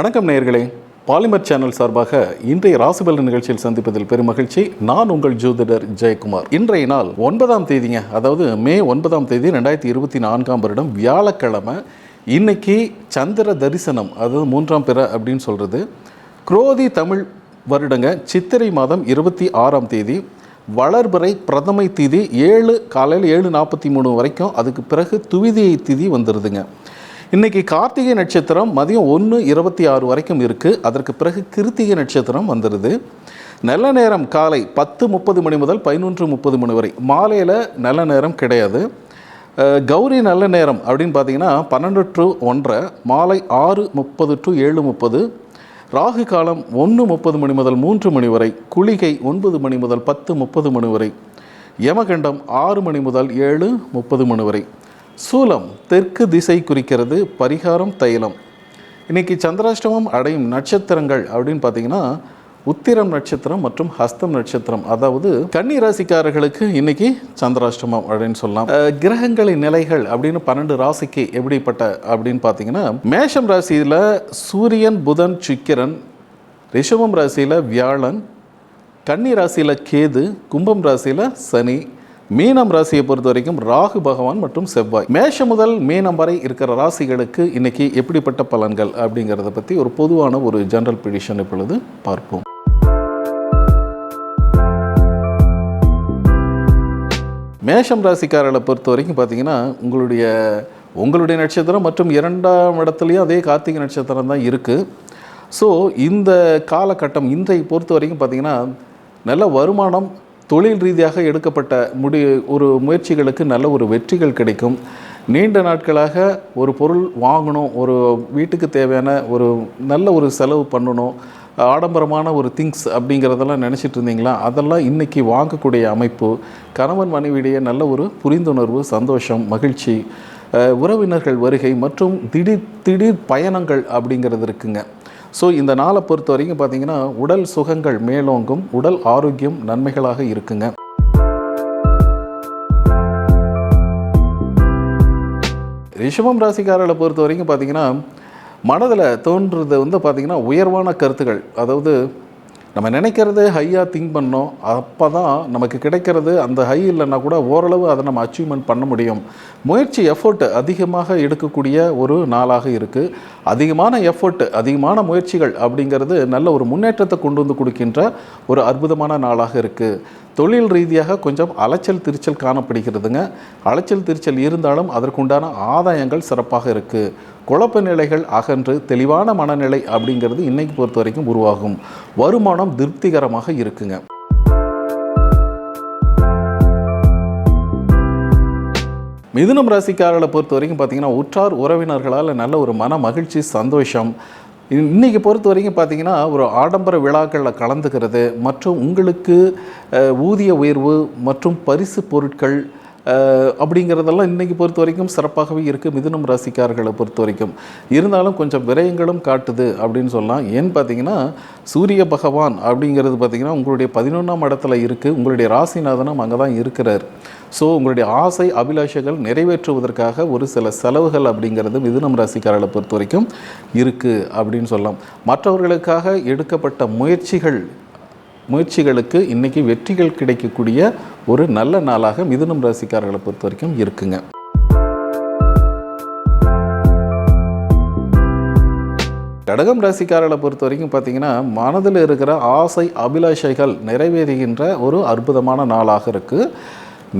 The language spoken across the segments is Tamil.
வணக்கம் நேயர்களே. பாலிமர் சேனல் சார்பாக இன்றைய ராசிபலன் நிகழ்ச்சியில் சந்திப்பதில் பெரும் மகிழ்ச்சி நான் உங்கள் ஜோதிடர் ஜெயக்குமார். இன்றைய நாள் ஒன்பதாம் தேதிங்க. அதாவது மே ஒன்பதாம் தேதி ரெண்டாயிரத்தி இருபத்தி நான்காம் வருடம் வியாழக்கிழமை. இன்னைக்கு சந்திர தரிசனம் அதாவது மூன்றாம் பிற அப்படின்னு சொல்கிறது குரோதி தமிழ் வருடங்க. சித்திரை மாதம் இருபத்தி ஆறாம் தேதி. வளர்பிறை பிரதமை திதி ஏழு காலையில் ஏழு நாற்பத்தி மூணு வரைக்கும். அதுக்கு பிறகு துவிதியை திதி வந்துடுதுங்க இன்னைக்கு கார்த்திகை நட்சத்திரம் மதியம் ஒன்று இருபத்தி ஆறு வரைக்கும் இருக்குது அதற்கு பிறகு கிருத்திகை நட்சத்திரம் வந்துடுது நல்ல நேரம் காலை பத்து முப்பது மணி முதல் பதினொன்று முப்பது மணி வரை. மாலையில் நல்ல நேரம் கிடையாது. கௌரி நல்ல நேரம் அப்படின்னு பார்த்தீங்கன்னா பன்னெண்டு டு ஒன்றரை மாலை ஆறு முப்பது டு ஏழு முப்பது ராகு காலம் ஒன்று முப்பது மணி முதல் மூன்று மணி வரை குளிகை ஒன்பது மணி முதல் பத்து முப்பது மணி வரை யமகண்டம் ஆறு மணி முதல் ஏழு முப்பது மணி வரை. சூலம் தெற்கு திசை குறிக்கிறது பரிகாரம் தைலம். இன்னைக்கு சந்திராஷ்டமம் அடையும் நட்சத்திரங்கள் அப்படின்னு பார்த்தீங்கன்னா உத்திரம் நட்சத்திரம் மற்றும் ஹஸ்தம் நட்சத்திரம். அதாவது கன்னி ராசிக்காரர்களுக்கு இன்னைக்கு சந்திராஷ்டமம் அப்படின்னு சொல்லலாம். கிரகங்களின் நிலைகள் அப்படின்னு பன்னெண்டு ராசிக்கு எப்படிப்பட்ட அப்படின்னு பார்த்தீங்கன்னா மேஷம் ராசியில் சூரியன் புதன் சுக்கிரன் ரிஷபம் ராசியில் வியாழன் கன்னி ராசியில் கேது கும்பம் ராசியில் சனி மீனம் ராசியை பொறுத்த வரைக்கும் ராகு பகவான் மற்றும் செவ்வாய். மேஷம் முதல் மீனம் வரை இருக்கிற ராசிகளுக்கு இன்னைக்கு எப்படிப்பட்ட பலன்கள் அப்படிங்கிறத பற்றி ஒரு பொதுவான ஒரு ஜெனரல் பிடிஷன் இப்பொழுது பார்ப்போம். மேஷம் ராசிக்காரர்களை பொறுத்த வரைக்கும் பார்த்தீங்கன்னா உங்களுடைய உங்களுடைய நட்சத்திரம் மற்றும் இரண்டாம் இடத்துலையும் அதே கார்த்திகை நட்சத்திரம் தான் இருக்குது ஸோ இந்த காலகட்டம் இன்றைய பொறுத்த வரைக்கும் பார்த்திங்கன்னா நல்ல வருமானம் தொழில் ரீதியாக எடுக்கப்பட்ட முடி ஒரு முயற்சிகளுக்கு நல்ல ஒரு வெற்றிகள் கிடைக்கும். நீண்ட நாட்களாக ஒரு பொருள் வாங்கணும் ஒரு வீட்டுக்கு தேவையான ஒரு நல்ல ஒரு செலவு பண்ணணும் ஆடம்பரமான ஒரு திங்ஸ் அப்படிங்கிறதெல்லாம் நினச்சிட்டு இருந்தீங்களா? அதெல்லாம் இன்றைக்கி வாங்கக்கூடிய அமைப்பு கணவன் மனைவியிடையே நல்ல ஒரு புரிந்துணர்வு சந்தோஷம் மகிழ்ச்சி உறவினர்கள் வருகை மற்றும் திடீர் திடீர் பயணங்கள் அப்படிங்கிறது இருக்குங்க. ஸோ இந்த நாளை பொறுத்த வரைக்கும் பார்த்தீங்கன்னா உடல் சுகங்கள் மேலோங்கும் உடல் ஆரோக்கியம் நன்மைகளாக இருக்குங்க. ரிஷபம் ராசிக்காரர்களை பொறுத்த வரைக்கும் பார்த்தீங்கன்னா மனதில் தோன்றுறது வந்து பார்த்திங்கன்னா உயர்வான கருத்துக்கள். அதாவது நம்ம நினைக்கிறது ஹையாக திங்க் பண்ணோம். அப்போ தான் நமக்கு கிடைக்கிறது அந்த ஹை இல்லைன்னா கூட ஓரளவு அதை நம்ம அச்சீவ்மெண்ட் பண்ண முடியும். முயற்சி எஃபோர்ட் அதிகமாக எடுக்கக்கூடிய ஒரு நாளாக இருக்குது அதிகமான எஃபர்ட் அதிகமான முயற்சிகள் அப்படிங்கிறது நல்ல ஒரு முன்னேற்றத்தை கொண்டு வந்து கொடுக்கின்ற ஒரு அற்புதமான நாளாக இருக்குது தொழில் ரீதியாக கொஞ்சம் அலைச்சல் திருச்சல் காணப்படுகிறதுங்க. அலைச்சல் திருச்சல் இருந்தாலும் அதற்குண்டான ஆதாயங்கள் சிறப்பாக இருக்குது குழப்ப நிலைகள் அகன்று தெளிவான மனநிலை அப்படிங்கிறது இன்னைக்கு பொறுத்த வரைக்கும் உருவாகும். வருமானம் திருப்திகரமாக இருக்குங்க. மிதுனம் ராசிக்காரர்களை பொறுத்த வரைக்கும் பார்த்தீங்கன்னா உற்றார் உறவினர்களால் நல்ல ஒரு மன மகிழ்ச்சி சந்தோஷம். இன்றைக்கி பொறுத்த வரைக்கும் பார்த்தீங்கன்னா ஒரு ஆடம்பர விழாக்களில் கலந்துக்கிறது. மற்றும் உங்களுக்கு ஊதிய உயர்வு மற்றும் பரிசு பொருட்கள் அப்படிங்கிறதெல்லாம் இன்றைக்கி பொறுத்த வரைக்கும் சிறப்பாகவே இருக்குது மிதுனம் ராசிக்காரர்களை பொறுத்த வரைக்கும் இருந்தாலும் கொஞ்சம் விரயங்களும் காட்டுது அப்படின்னு சொல்லலாம். ஏன்னு பார்த்தீங்கன்னா சூரிய பகவான் அப்படிங்கிறது பார்த்தீங்கன்னா உங்களுடைய பதினொன்றாம் இடத்துல இருக்குது உங்களுடைய ராசிநாதனும் அங்கே தான் இருக்கிறார். ஸோ உங்களுடைய ஆசை அபிலாஷைகள் நிறைவேற்றுவதற்காக ஒரு சில செலவுகள் அப்படிங்கிறது மிதுனம் ராசிக்காரர்களை பொறுத்த வரைக்கும் இருக்குது அப்படின்னு சொல்லலாம். மற்றவர்களுக்காக எடுக்கப்பட்ட முயற்சிகள் முயற்சிகளுக்கு இன்றைக்கி வெற்றிகள் கிடைக்கக்கூடிய ஒரு நல்ல நாளாக மிதுனம் ராசிக்காரர்களை பொறுத்த வரைக்கும் இருக்குங்க. கடகம் ராசிக்காரர்களை பொறுத்த வரைக்கும் பார்த்தீங்கன்னா மனதில் இருக்கிற ஆசை அபிலாஷைகள் நிறைவேறுகின்ற ஒரு அற்புதமான நாளாக இருக்குது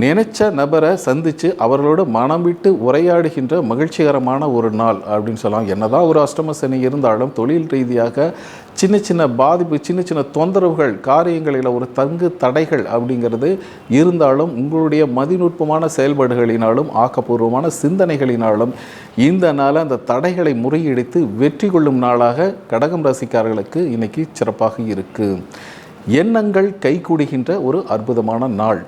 நினைச்ச நபரை சந்தித்து அவர்களோட மனம் விட்டு உரையாடுகின்ற மகிழ்ச்சிகரமான ஒரு நாள் அப்படின்னு சொல்லலாம். என்னதான் ஒரு அஷ்டம சனி இருந்தாலும் தொழில் ரீதியாக சின்ன சின்ன பாதிப்பு சின்ன சின்ன தொந்தரவுகள் காரியங்களில் ஒரு தங்கு தடைகள் அப்படிங்கிறது இருந்தாலும் உங்களுடைய மதிநுட்பமான செயல்பாடுகளினாலும் ஆக்கப்பூர்வமான சிந்தனைகளினாலும் இந்த நாளை அந்த தடைகளை முறியடித்து வெற்றி கொள்ளும் நாளாக கடகம் ராசிக்காரர்களுக்கு இன்னைக்கு சிறப்பாக இருக்குது எண்ணங்கள் கைகூடுகின்ற ஒரு அற்புதமான நாள்.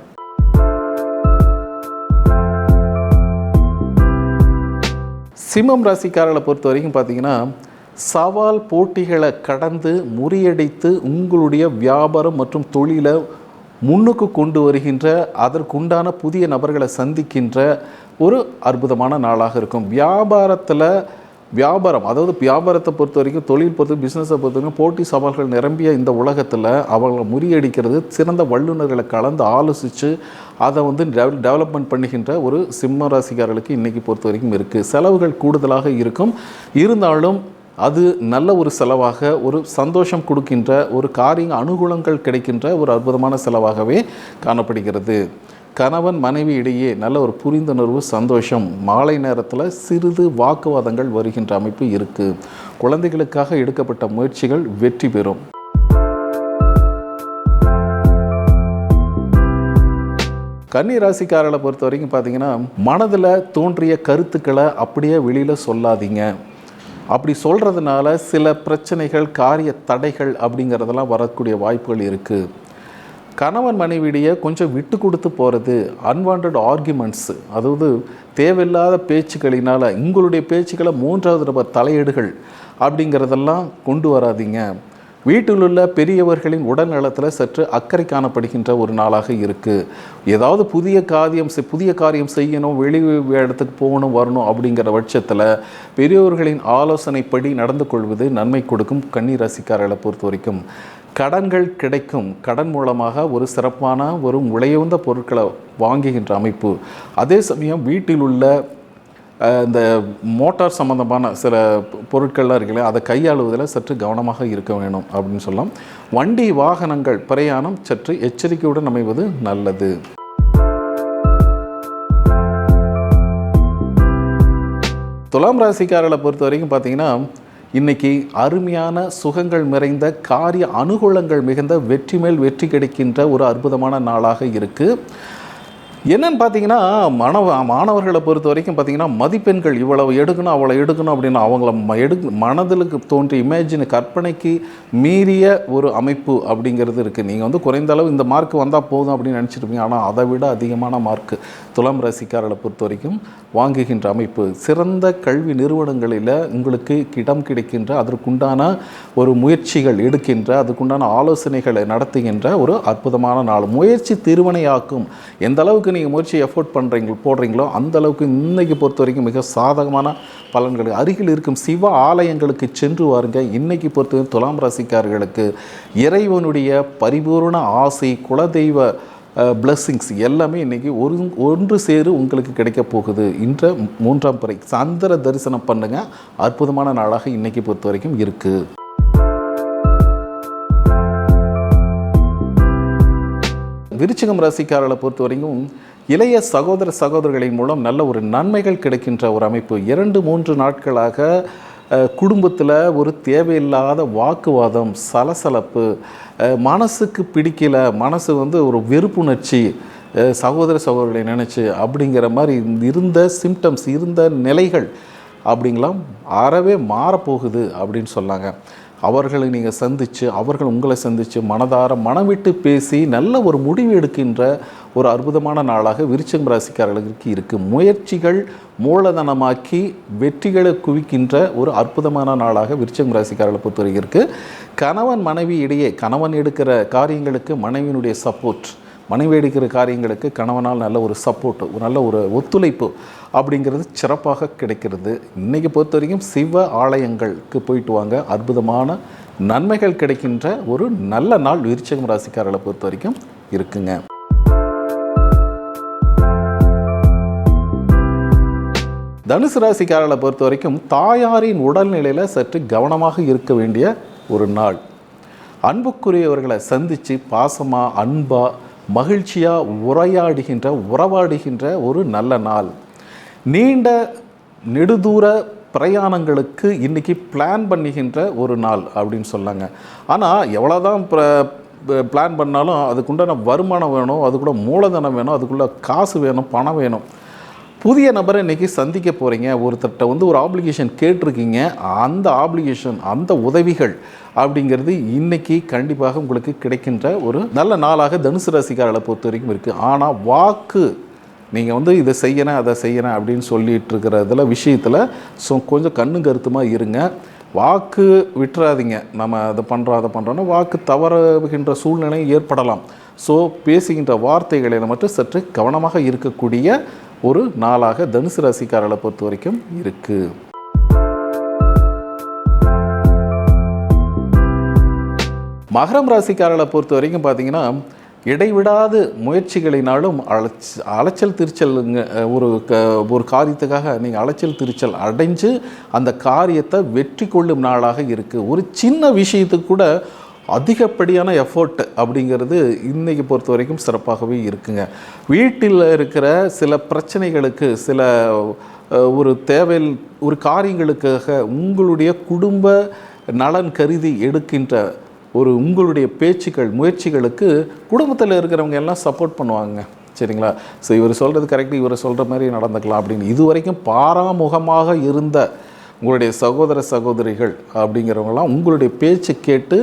சிம்மம் ராசிக்காரர்களை பொறுத்த வரைக்கும் பார்த்தீங்கன்னா சவால் போட்டிகளை கடந்து முறியடித்து உங்களுடைய வியாபாரம் மற்றும் தொழிலை முன்னுக்கு கொண்டு வருகின்ற அதற்குண்டான புதிய நபர்களை சந்திக்கின்ற ஒரு அற்புதமான நாளாக இருக்கும். வியாபாரத்தில் வியாபாரம் அதாவது வியாபாரத்தை பொறுத்த வரைக்கும் தொழில் பொறுத்த பிஸ்னஸை பொறுத்த வரைக்கும் போட்டி சவால்கள் நிரம்பிய இந்த உலகத்தில் அவங்களை முறியடிக்கிறது. சிறந்த வல்லுநர்களை கலந்து ஆலோசித்து அதை வந்து டெவலப்மெண்ட் பண்ணுகின்ற ஒரு சிம்ம ராசிக்காரர்களுக்கு இன்றைக்கி பொறுத்த வரைக்கும் இருக்குது செலவுகள் கூடுதலாக இருக்கும். இருந்தாலும் அது நல்ல ஒரு செலவாக ஒரு சந்தோஷம் கொடுக்கின்ற ஒரு காரிய அனுகூலங்கள் கிடைக்கின்ற ஒரு அற்புதமான செலவாகவே காணப்படுகிறது. கணவன் மனைவி இடையே நல்ல ஒரு புரிந்துணர்வு சந்தோஷம் மாலை நேரத்தில் சிறிது வாக்குவாதங்கள் வருகின்ற அமைப்பு இருக்குது குழந்தைகளுக்காக எடுக்கப்பட்ட முயற்சிகள் வெற்றி பெறும். கன்னி ராசிக்காரர்களை பொறுத்த வரைக்கும் பார்த்தீங்கன்னா மனதில் தோன்றிய கருத்துக்களை அப்படியே வெளியில் சொல்லாதீங்க. அப்படி சொல்கிறதுனால சில பிரச்சனைகள் காரிய தடைகள் அப்படிங்கிறதெல்லாம் வரக்கூடிய வாய்ப்புகள் இருக்குது கணவன் மனைவியிடையே கொஞ்சம் விட்டு கொடுத்து போகிறது அன்வான்ட் ஆர்குமெண்ட்ஸு அதாவது தேவையில்லாத பேச்சுக்களினால் உங்களுடைய பேச்சுக்களை மூன்றாவது நபர் தலையீடுகள் அப்படிங்கிறதெல்லாம் கொண்டு வராதீங்க. வீட்டில் உள்ள பெரியவர்களின் உடல் நலத்தில் சற்று அக்கறை காணப்படுகின்ற ஒரு நாளாக இருக்குது ஏதாவது புதிய காரியம் செய்- புதிய காரியம் செய்யணும் வெளி இடத்துக்கு போகணும் வரணும் அப்படிங்கிற பட்சத்தில் பெரியவர்களின் ஆலோசனைப்படி நடந்து கொள்வது நன்மை கொடுக்கும் கண்ணீர் ராசிக்காரர்களை பொறுத்த வரைக்கும். கடன்கள் கிடைக்கும். கடன் மூலமாக ஒரு சிறப்பான ஒரு உழையுந்த பொருட்களை வாங்குகின்ற அமைப்பு. அதே சமயம் வீட்டில் உள்ள இந்த மோட்டார் சம்மந்தமான சில பொருட்கள்லாம் இருக்குல்ல அதை கையாளுவதில் சற்று கவனமாக இருக்க வேணும் அப்படின்னு சொல்லலாம். வண்டி வாகனங்கள் பிரயாணம் சற்று எச்சரிக்கையுடன் அமைவது நல்லது. துலாம் ராசிக்காரர்களை பொறுத்த வரைக்கும் பார்த்தீங்கன்னா இன்னைக்கு அருமையான சுகங்கள் நிறைந்த காரிய அனுகூலங்கள் மிகுந்த வெற்றி மேல் வெற்றி கிடைக்கின்ற ஒரு அற்புதமான நாளாக இருக்குது என்னன்னு பார்த்தீங்கன்னா மாணவ மாணவர்களை பொறுத்த வரைக்கும் பார்த்தீங்கன்னா மதிப்பெண்கள் இவ்வளவு எடுக்கணும் அவ்வளோ எடுக்கணும் அப்படின்னு அவங்கள ம- எடு மனதிலுக்கு தோன்றிய இமேஜின் கற்பனைக்கு மீறிய ஒரு அமைப்பு அப்படிங்கிறது இருக்குது நீங்கள் வந்து குறைந்த அளவு இந்த மார்க் வந்தால் போதும் அப்படின்னு நினச்சிருப்பீங்க. ஆனால் அதை விட அதிகமான மார்க் துலாம் ரசிக்காரர்களை பொறுத்த வரைக்கும் வாங்குகின்ற அமைப்பு. சிறந்த கல்வி நிறுவனங்களில் உங்களுக்கு இடம் கிடைக்கின்ற அதற்குண்டான ஒரு முயற்சிகள் எடுக்கின்ற அதுக்குண்டான ஆலோசனைகளை நடத்துகின்ற ஒரு அற்புதமான நாள். முயற்சி திருவனையாக்கும் எந்த அளவுக்கு நீங்கள் முயற்சி எஃபோர்ட் பண்ணுறீங்களோ போடுறீங்களோ அந்த அளவுக்கு இன்னைக்கு பொறுத்த வரைக்கும் மிக சாதகமான பலன்கள் அருகில் இருக்கும் சிவ ஆலயங்களுக்கு சென்று வாருங்க. இன்றைக்கி பொறுத்த துலாம் ராசிக்காரர்களுக்கு இறைவனுடைய பரிபூர்ண ஆசை குலதெய்வ பிளஸ்ஸிங்ஸ் எல்லாமே இன்றைக்கி ஒரு ஒன்று சேரு உங்களுக்கு கிடைக்க போகுது. இன்ற மூன்றாம் பிறை சந்திர தரிசனம் பண்ணுங்கள் அற்புதமான நாளாக இன்றைக்கி பொறுத்த வரைக்கும் இருக்குது விருச்சிகம் ராசிக்காரர்களை பொறுத்த வரைக்கும் இளைய சகோதர சகோதரிகளின் மூலம் நல்ல ஒரு நன்மைகள் கிடைக்கின்ற ஒரு அமைப்பு. இரண்டு மூன்று நாட்களாக குடும்பத்தில் ஒரு தேவையில்லாத வாக்குவாதம் சலசலப்பு மனசுக்கு பிடிக்கல மனசு வந்து ஒரு வெறுப்புணர்ச்சி சகோதர சகோதரிகளை நினச்சி அப்படிங்கிற மாதிரி இருந்த சிம்டம்ஸ் இருந்த நிலைகள் அப்படிங்களாம் அறவே மாறப்போகுது அப்படின்னு சொன்னாங்க. அவர்களை நீங்கள் சந்தித்து அவர்கள் உங்களை சந்தித்து மனதார மனம் விட்டு பேசி நல்ல ஒரு முடிவு எடுக்கின்ற ஒரு அற்புதமான நாளாக விருச்சம் ராசிக்காரர்களுக்கு இருக்குது முயற்சிகள் மூலதனமாக்கி வெற்றிகளை குவிக்கின்ற ஒரு அற்புதமான நாளாக விருச்சம் ராசிக்காரர்களை பொறுத்தவரைக்கும் இருக்குது கணவன் மனைவி இடையே கணவன் எடுக்கிற காரியங்களுக்கு மனைவியினுடைய சப்போர்ட் மனைவி எடுக்கிற காரியங்களுக்கு கணவனால் நல்ல ஒரு சப்போர்ட் ஒரு நல்ல ஒரு ஒத்துழைப்பு அப்படிங்கிறது சிறப்பாக கிடைக்கிறது. இன்றைக்கி பொறுத்த வரைக்கும் சிவ ஆலயங்களுக்கு போயிட்டு வாங்க. அற்புதமான நன்மைகள் கிடைக்கின்ற ஒரு நல்ல நாள் விருச்சகம் ராசிக்காரர்களை பொறுத்த வரைக்கும் இருக்குங்க. தனுசு ராசிக்காரர்களை பொறுத்த வரைக்கும் தாயாரின் உடல்நிலையில் சற்று கவனமாக இருக்க வேண்டிய ஒரு நாள். அன்புக்குரியவர்களை சந்தித்து பாசமாக அன்பாக மகிழ்ச்சியாக உரையாடுகின்ற உறவாடுகின்ற ஒரு நல்ல நாள். நீண்ட நெடுதூர பிரயாணங்களுக்கு இன்றைக்கி பிளான் பண்ணுகின்ற ஒரு நாள் அப்படின்னு சொன்னாங்க. ஆனால் எவ்வளோதான் பிளான் பண்ணாலும் அதுக்குண்டான வருமானம் வேணும் அது கூட மூலதனம் வேணும் அதுக்குள்ளே காசு வேணும் பணம் வேணும். புதிய நபரை இன்றைக்கி சந்திக்க போகிறீங்க ஒருத்தர்கிட்ட வந்து ஒரு ஆப்ளிகேஷன் கேட்டிருக்கீங்க. அந்த ஆப்ளிகேஷன் அந்த உதவிகள் அப்படிங்கிறது இன்னைக்கு கண்டிப்பாக உங்களுக்கு கிடைக்கின்ற ஒரு நல்ல நாளாக தனுசு ராசிக்காரர்களை பொறுத்த வரைக்கும் இருக்குது ஆனால் வாக்கு நீங்கள் வந்து இதை செய்யணும் அதை செய்யணும் அப்படின்னு சொல்லிட்டு இருக்கிறதுல விஷயத்தில் ஸோ கொஞ்சம் கண்ணு கருத்துமாக இருங்க. வாக்கு விட்டுறாதீங்க. நம்ம அதை பண்ணுறோம் அதை பண்ணுறோன்னா வாக்கு தவறுகின்ற சூழ்நிலை ஏற்படலாம். ஸோ பேசுகின்ற வார்த்தைகளில் மட்டும் சற்று கவனமாக இருக்கக்கூடிய ஒரு நாளாக தனுசு ராசிக்காரர்களை பொறுத்த வரைக்கும் இருக்குது மகரம் ராசிக்காரர்களை பொறுத்த வரைக்கும் பார்த்திங்கன்னா இடைவிடாது முயற்சிகளினாலும் அலைச் அலைச்சல் திருச்சலுங்க ஒரு க ஒரு காரியத்துக்காக நீங்கள் அலைச்சல் திருச்சல் அடைஞ்சு அந்த காரியத்தை வெற்றி கொள்ளும் நாளாக இருக்குது ஒரு சின்ன விஷயத்துக்கு கூட அதிகப்படியான எஃபோர்ட் அப்படிங்கிறது இன்றைக்கி பொறுத்த வரைக்கும் சிறப்பாகவே இருக்குங்க. வீட்டில் இருக்கிற சில பிரச்சனைகளுக்கு சில ஒரு தேவை ஒரு காரியங்களுக்காக உங்களுடைய குடும்ப நலன் கருதி எடுக்கின்ற ஒரு உங்களுடைய பேச்சுக்கள் முயற்சிகளுக்கு குடும்பத்தில் இருக்கிறவங்க எல்லாம் சப்போர்ட் பண்ணுவாங்க. சரிங்களா? ஸோ இவர் சொல்கிறது கரெக்ட் இவர் சொல்கிற மாதிரி நடந்துக்கலாம் அப்படின்னு. இது வரைக்கும் பாராமுகமாக இருந்த உங்களுடைய சகோதர சகோதரிகள் அப்படிங்கிறவங்களாம் உங்களுடைய பேச்சு கேட்டு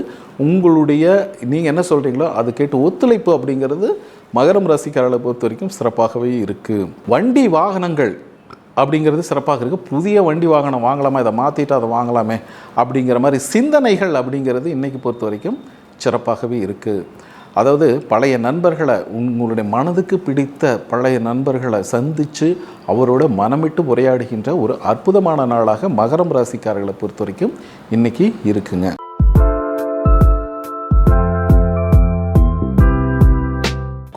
உங்களுடைய நீங்கள் என்ன சொல்கிறீங்களோ அது கேட்டு ஒத்துழைப்பு அப்படிங்கிறது மகரம் ராசிக்காரர்களை பொறுத்த வரைக்கும் சிறப்பாகவே இருக்குது வண்டி வாகனங்கள் அப்படிங்கிறது சிறப்பாக இருக்குது புதிய வண்டி வாகனம் வாங்கலாமா? இதை மாற்றிட்டு அதை வாங்கலாமே அப்படிங்கிற மாதிரி சிந்தனைகள் அப்படிங்கிறது இன்றைக்கி பொறுத்த வரைக்கும் சிறப்பாகவே இருக்குது அதாவது பழைய நண்பர்களை உங்களுடைய மனதுக்கு பிடித்த பழைய நண்பர்களை சந்தித்து அவரோட மனமிட்டு உரையாடுகின்ற ஒரு அற்புதமான நாளாக மகரம் ராசிக்காரர்களை பொறுத்த வரைக்கும் இன்றைக்கி இருக்குங்க.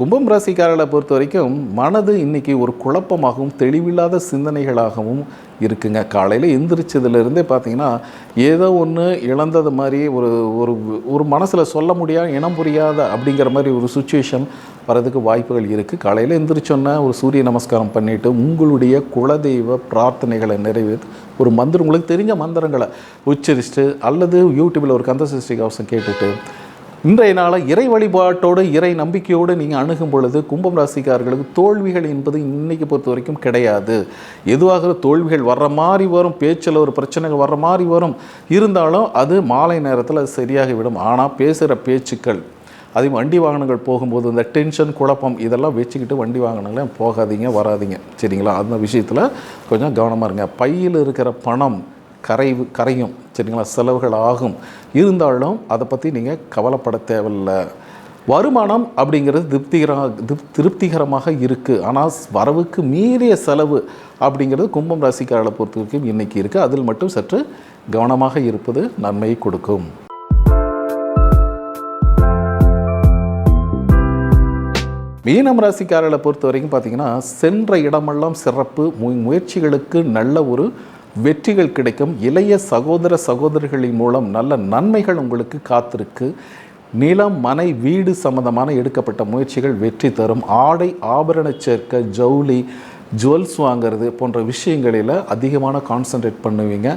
கும்பம் ராசிக்காரர்களை பொறுத்த வரைக்கும் மனது இன்றைக்கி ஒரு குழப்பமாகவும் தெளிவில்லாத சிந்தனைகளாகவும் இருக்குங்க. காலையில் எந்திரிச்சதுலேருந்தே பார்த்தீங்கன்னா ஏதோ ஒன்று இழந்தது மாதிரி ஒரு ஒரு ஒரு மனசில் சொல்ல முடியாது இனம் புரியாத அப்படிங்கிற மாதிரி ஒரு சுச்சுவேஷன் வரதுக்கு வாய்ப்புகள் இருக்குது காலையில் எந்திரிச்சோன்னே ஒரு சூரிய நமஸ்காரம் பண்ணிவிட்டு உங்களுடைய குலதெய்வ பிரார்த்தனைகளை நிறைவேற்றி ஒரு மந்திரம் உங்களுக்கு தெரிஞ்ச மந்திரங்களை உச்சரிச்சுட்டு அல்லது யூடியூப்பில் ஒரு கந்த சஷ்டி கவசம் கேட்டுட்டு இன்றைய நாளை இறை வழிபாட்டோடு இறை நம்பிக்கையோடு நீங்கள் அணுகும் பொழுது கும்பம் ராசிக்காரர்களுக்கு தோல்விகள் என்பது இன்னைக்கு பொறுத்த வரைக்கும் கிடையாது. எதுவாக தோல்விகள் வர்ற மாதிரி வரும் பேச்சில் ஒரு பிரச்சனைகள் வர்ற மாதிரி வரும் இருந்தாலும் அது மாலை நேரத்தில் அது சரியாகிவிடும். ஆனால் பேசுகிற பேச்சுக்கள் அதே வண்டி வாகனங்கள் போகும்போது இந்த டென்ஷன் குழப்பம் இதெல்லாம் வச்சுக்கிட்டு வண்டி வாகனங்களே போகாதீங்க வராதிங்க. சரிங்களா? அந்த விஷயத்தில் கொஞ்சம் கவனமாக இருங்க. பையில் இருக்கிற பணம் கரைவு கரையும் சரிங்களா செலவுகள் ஆகும் இருந்தாலும் அதை பற்றி நீங்கள் கவலைப்பட தேவையில்லை. வருமானம் அப்படிங்கிறது திருப்திகர திருப் திருப்திகரமாக இருக்குது ஆனால் வரவுக்கு மீறிய செலவு அப்படிங்கிறது கும்பம் ராசிக்காரர்களை பொறுத்த வரைக்கும் இன்றைக்கி இருக்குது அதில் மட்டும் சற்று கவனமாக இருப்பது நன்மையை கொடுக்கும். மீனம் ராசிக்காரர்களை பொறுத்த வரைக்கும் பார்த்தீங்கன்னா சென்ற இடமெல்லாம் சிறப்பு மு- முயற்சிகளுக்கு நல்ல ஒரு வெற்றிகள் கிடைக்கும். இளைய சகோதர சகோதரிகளின் மூலம் நல்ல நன்மைகள் உங்களுக்கு காத்திருக்கு. நிலம் மனை வீடு சம்பந்தமான எடுக்கப்பட்ட முயற்சிகள் வெற்றி தரும். ஆடை ஆபரண சேர்க்கை ஜவுளி ஜுவல்ஸ் வாங்கிறது போன்ற விஷயங்களில் அதிகமான கான்சன்ட்ரேட் பண்ணுவீங்க.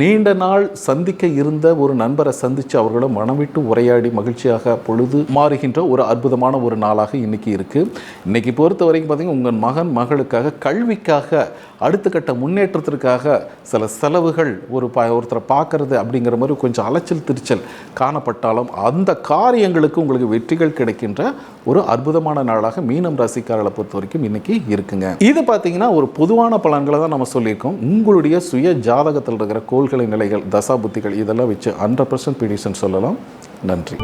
நீண்ட நாள் சந்திக்க இருந்த ஒரு நண்பரை சந்தித்து அவர்களும் மனமிட்டு உரையாடி மகிழ்ச்சியாக பொழுது மாறுகின்ற ஒரு அற்புதமான ஒரு நாளாக இன்றைக்கி இருக்குது இன்றைக்கி பொறுத்த வரைக்கும் பார்த்திங்கன்னா உங்கள் மகன் மகளுக்காக கல்விக்காக அடுத்த கட்ட முன்னேற்றத்திற்காக சில செலவுகள் ஒரு ப ஒருத்தரை பார்க்கறது அப்படிங்கிற மாதிரி கொஞ்சம் அலைச்சல் திருச்சல் காணப்பட்டாலும் அந்த காரியங்களுக்கு உங்களுக்கு வெற்றிகள் கிடைக்கின்ற ஒரு அற்புதமான நாளாக மீனம் ராசிக்காரர்களை பொறுத்த வரைக்கும் இன்னைக்கு இருக்குங்க. இது பார்த்தீங்கன்னா ஒரு பொதுவான பலன்களை தான் நம்ம சொல்லியிருக்கோம். உங்களுடைய சுய ஜாதகத்தில் இருக்கிற கோள்களை நிலைகள் தசா புத்திகள் இதெல்லாம் வச்சு ஹண்ட்ரட் பர்சன்ட் சொல்லலாம். நன்றி.